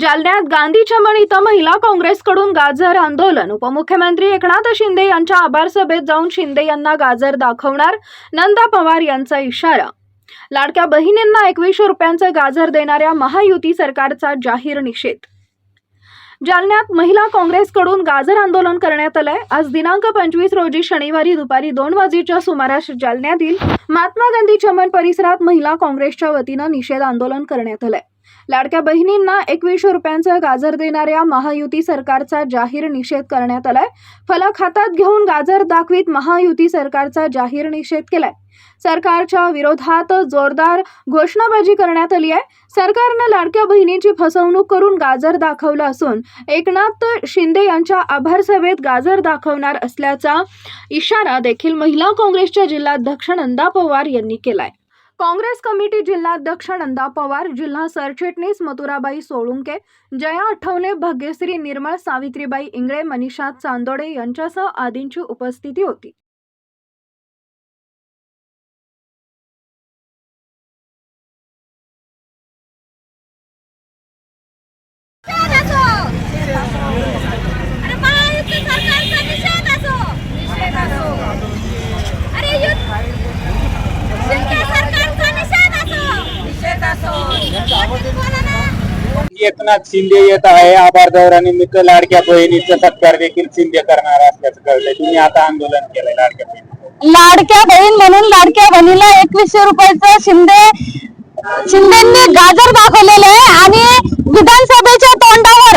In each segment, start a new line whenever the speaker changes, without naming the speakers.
जालन्यात गांधी चमन इथं महिला काँग्रेसकडून गाजर आंदोलन. उपमुख्यमंत्री एकनाथ शिंदे यांच्या आभार सभेत जाऊन शिंदे यांना गाजर दाखवणार नंदा पवार यांचा इशारा. लाडक्या बहिणींना एकवीसशे रुपयांचं गाजर देणाऱ्या महायुती सरकारचा जाहीर निषेध. जालन्यात महिला काँग्रेसकडून गाजर आंदोलन करण्यात आलंय. आज दिनांक पंचवीस रोजी शनिवारी दुपारी दोन वाजेच्या सुमारास जालन्यातील महात्मा गांधी चमन परिसरात महिला काँग्रेसच्या वतीनं निषेध आंदोलन करण्यात आलंय. लाडक्या बहिणींना एकवीसशे रुपयांचं गाजर देणाऱ्या महायुती सरकारचा जाहीर निषेध करण्यात आलाय. फलक हातात घेऊन गाजर दाखवीत महायुती सरकारचा जाहीर निषेध केलाय. सरकारच्या विरोधात जोरदार घोषणाबाजी करण्यात आली आहे. सरकारनं लाडक्या बहिणीची फसवणूक करून गाजर दाखवलं असून एकनाथ शिंदे यांच्या आभार सभेत गाजर दाखवणार असल्याचा इशारा देखील महिला काँग्रेसच्या जिल्हाध्यक्ष नंदा पवार यांनी केलाय. काँग्रेस कमिटी जिल्हाध्यक्ष नंदा पवार जिल्हा सरचिटणीस मथुराबाई सोळुंके जया आठवले भाग्यश्री निर्मळ सावित्रीबाई इंगळे मनीषा चांदोडे यांच्यासह आदींची उपस्थिती होती
निषेध असो अरे महायुती सरकारचा निषेध असो निषेध असो अरे युद्ध शिंदे सरकारचा निषेध असो निषेध असो बोला ना
एकनाथ शिंदे येत आहे. आभार दौऱ्यानिमित्त लाडक्या बहिणीचा सत्कार देखील शिंदे करणार असल्याचं कळलंय. तुम्ही आता आंदोलन केलंय लाडक्या बहिणी
लाडक्या बहीण म्हणून लाडक्या बहिणीला एकवीसशे रुपयाचं शिंदे शिंदेनी गाजर दाखवलेलं आहे आणि विधानसभेच्या तोंडावर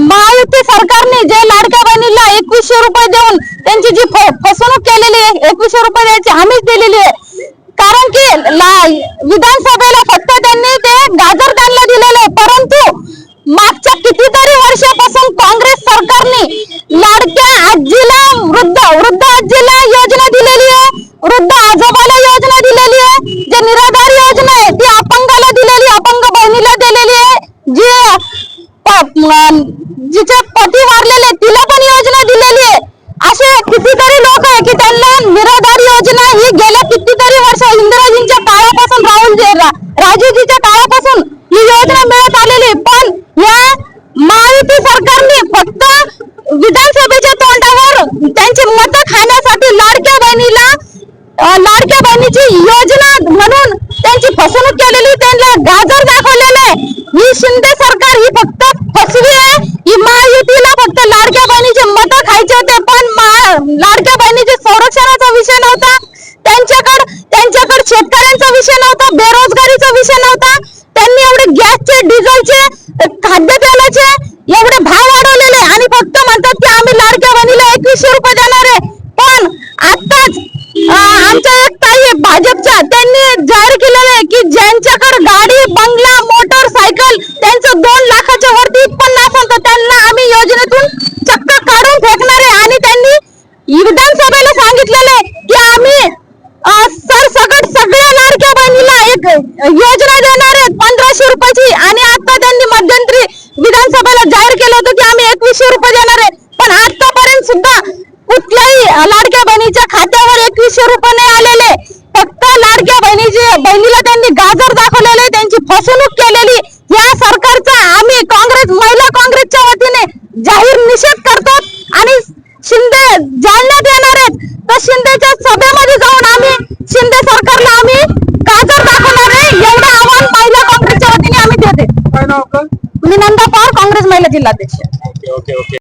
महायुती सरकारने जे लाडक्या बहिणीला एकवीसशे रुपये देऊन त्यांची जी फसवणूक केलेली आहे एकवीसशे रुपये द्यायची हमीच दिलेली आहे. कारण की विधानसभा विधानसभेला फक्त त्यांनी ते गाजर त्यांना दिलेलं आहे परंतु मागच्या कितीतरी वर्षापासून काँग्रेस सरकारने लाडक्या आजीला वृद्ध वृद्ध आजीला योजना दिलेली आहे. वृद्ध आजोबाला योजना दिलेली आहे. जे निराधार योजना आहे ती अपंगाला दिलेली अपंग बहिणीला दिलेली आहे. जे जिचे पती वारलेले तिला पण योजना दिलेली आहे. असे कितीतरी लोक आहे की त्यांना निराधार योजना ही गेल्या कितीतरी वर्ष इंदिराजींच्या काळापासून राहुल राजूजीच्या काळापासून ही योजना मिळत आलेली आहे. पण या महायुती सरकारने फक्त विधानसभेच्या तोंडावर त्यांची मतं खाण्यासाठी लाडक्या बहिणीला अं, लाडक्या बहिणीची योजना म्हणून त्यांची फसवणूक केलेली त्यांना गाजर दाखवलेलं आहे ही शिंदे सरकार ही फक्त फसवी आहे ही महायुतीला फक्त लाडक्या बहिणीचे मतं खायचे होते पण महा- लाडक्या बहिणीचे संरक्षणाचा विषय नव्हता त्यांच्याकडे त्यांच्याकडे शेतकऱ्यांचा विषय नव्हता बेरोजगारीचा विषय नव्हता. त्यांनी एवढे गॅसचे डिझेलचे खाद्यतेलाचे एवढे भाव वाढवलेले आणि फक्त म्हणतात की आम्ही लाडक्या बहिणीला एकवीसशे रुपये देणार आहे. पण आताच आमच्या एक ताई आहे भाजपच्या त्यांनी जाहीर केलेलं आहे की ज्यांच्या गाडी बंगला मोटरसायकल त्यांचं दोन लाखाच्या वरती उत्पन्न असेल तर त्यांना आम्ही योजनेतून चक्क काढून फेकणार आहे आणि त्यांनी विधानसभेला सांगितलेलं आहे की आम्ही सर सगट सगळ्या लाडक्या एक योजना देणार आहेत पंधराशे रुपयाची आणि आता त्यांनी मध्यंतरी विधानसभेला जाहीर केलं होतं की आम्ही एकवीसशे रुपये देणार आहे पण आतापर्यंत सुद्धा कुठल्याही लाडक्या बहिणीच्या खात्यावर एकवीसशे रुपये नाही आलेले फक्त लाडक्या बहिणीची बहिणीला त्यांनी गाजर दाखवलेले त्यांची फसवणूक केलेली या सरकारचा आम्ही काँग्रेस महिला काँग्रेसच्या वतीने जाहीर निषेध करतो आणि शिंदे जालन्यात येणार आहेत तर शिंदेच्या सभेमध्ये जाऊन आम्ही शिंदे सरकारला आम्ही गाजर दाखवणार आहे एवढं आव्हान महिला काँग्रेसच्या वतीने आम्ही